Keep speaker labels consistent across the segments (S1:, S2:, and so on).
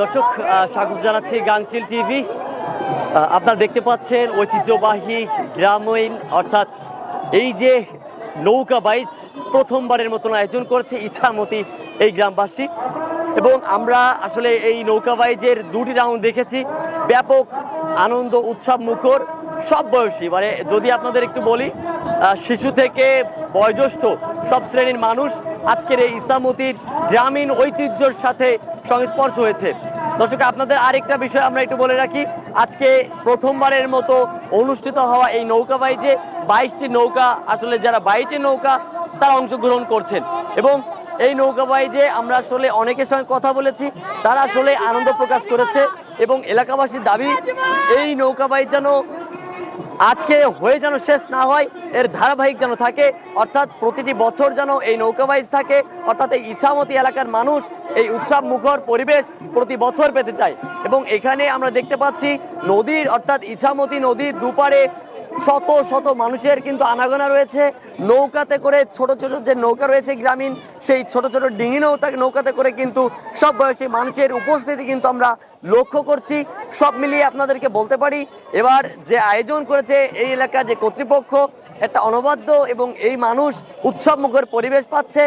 S1: দর্শক স্বাগত জানাচ্ছি গাংচিল টিভি। আপনারা দেখতে পাচ্ছেন ঐতিহ্যবাহী গ্রামীণ, অর্থাৎ এই যে নৌকা বাইচ প্রথমবারের মতন আয়োজন করেছে ইচ্ছামতি এই গ্রামবাসী। এবং আমরা আসলে এই নৌকা বাইজের দুটি রাউন্ড দেখেছি। ব্যাপক আনন্দ, উৎসব, মুখর। সব বয়সী মানে যদি আপনাদের একটু বলি শিশু থেকে বয়োজ্যেষ্ঠ সব শ্রেণির মানুষ আজকের এই ইসলামতির গ্রামীণ ঐতিহ্যর সাথে সংস্পর্শ হয়েছে। দর্শক, আপনাদের আরেকটা বিষয় আমরা একটু বলে রাখি। আজকে প্রথমবারের মতো অনুষ্ঠিত হওয়া এই নৌকা বাইজে বাইশটি নৌকা, আসলে যারা বাইশটি নৌকা, তারা অংশগ্রহণ করছেন। এবং এই নৌকা বাইজে আমরা আসলে অনেকের সঙ্গে কথা বলেছি, তারা আসলে আনন্দ প্রকাশ করেছে এবং এলাকাবাসীর দাবি, এই নৌকা বাইজ যেন আজকে হয়ে যেন শেষ না হয়, এর ধারাবাহিক যেন থাকে, অর্থাৎ প্রতিটি বছর যেন এই নৌকাবাইজ থাকে, অর্থাৎ এই ইচ্ছামতি এলাকার মানুষ এই উৎসব মুখর পরিবেশ প্রতি বছর পেতে চায়। এবং এখানে আমরা দেখতে পাচ্ছি নদীর, অর্থাৎ ইছামতি নদীর দুপারে শত শত মানুষের কিন্তু আনাগোনা রয়েছে। নৌকাতে করে ছোট ছোট যে নৌকা রয়েছে গ্রামীণ, সেই ছোট ছোট ডিঙি নৌকা, নৌকাতে করে কিন্তু সব বয়সী মানুষের উপস্থিতি কিন্তু আমরা লক্ষ্য করছি, সব মিলিয়ে আপনাদেরকে বলতে পারি, এবার যে আয়োজন করেছে এই এলাকা যে কর্তৃপক্ষ, একটা অনবাদ্য এবং এই মানুষ উৎসব মুখর পরিবেশ পাচ্ছে।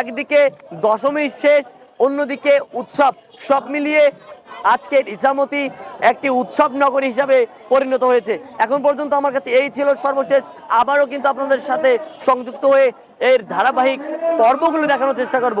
S1: একদিকে দশমীর শেষ, অন্যদিকে উৎসব। সব মিলিয়ে আজকের ইসামতি একটি উৎসব নগরী হিসাবে পরিণত হয়েছে। এখন পর্যন্ত আমার কাছে এই ছিল সর্বশেষ। আবারও কিন্তু আপনাদের সাথে সংযুক্ত হয়ে এর ধারাবাহিক পর্বগুলো দেখানোর চেষ্টা করব।